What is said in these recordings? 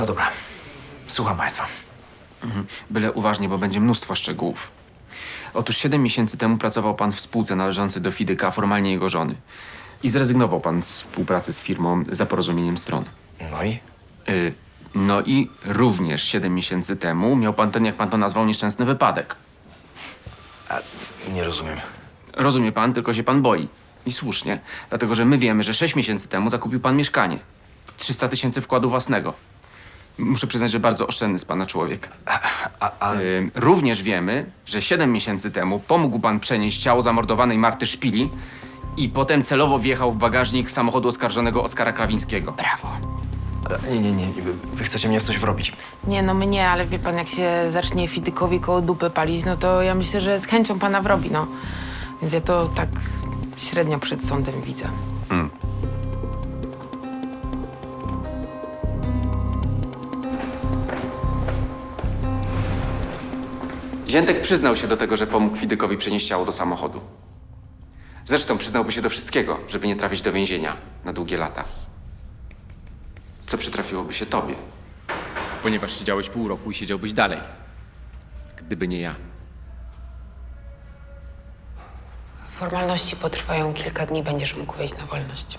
No dobra, słucham państwa. Byle uważnie, bo będzie mnóstwo szczegółów. Otóż 7 miesięcy temu pracował pan w spółce należącej do Fidyka, formalnie jego żony. I zrezygnował pan z współpracy z firmą za porozumieniem stron. No i? Y, no i również 7 miesięcy temu miał pan ten, jak pan to nazwał, nieszczęsny wypadek. A, nie rozumiem. Rozumie pan, tylko się pan boi. I słusznie, dlatego że my wiemy, że 6 miesięcy temu zakupił pan mieszkanie. 300 tysięcy wkładu własnego. Muszę przyznać, że bardzo oszczędny z pana człowiek. A, a, Ym, Również wiemy, że 7 miesięcy temu pomógł pan przenieść ciało zamordowanej Marty Szpili i potem celowo wjechał w bagażnik samochodu oskarżonego Oskara Krawińskiego. Brawo. a, nie, nie, nie, wy, wy chcecie mnie w coś wrobić. Nie, no mnie, ale wie pan, jak się zacznie fidykowi koło dupy palić, no to ja myślę, że z chęcią pana wrobi, no. Więc ja to tak średnio przed sądem widzę. Ziętek przyznał się do tego, że pomógł Fidykowi przenieść ciało do samochodu. Zresztą przyznałby się do wszystkiego, żeby nie trafić do więzienia na długie lata. Co przytrafiłoby się tobie? Ponieważ siedziałeś pół roku i siedziałbyś dalej. Gdyby nie ja. Formalności potrwają kilka dni, będziesz mógł wejść na wolność.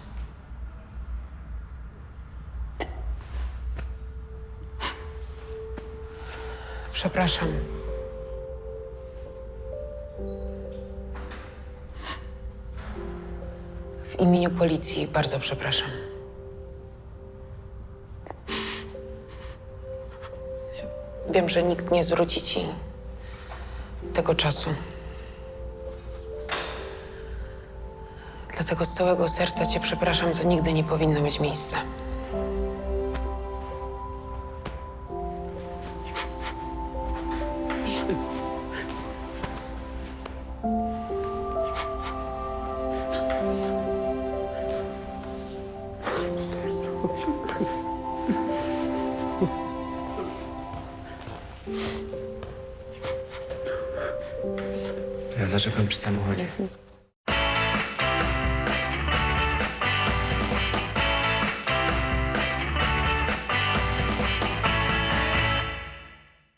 Przepraszam. W imieniu policji bardzo przepraszam. Wiem, że nikt nie zwróci ci tego czasu. Dlatego z całego serca cię przepraszam, to nigdy nie powinno mieć miejsca. Ja zaczekam przy samochodzie.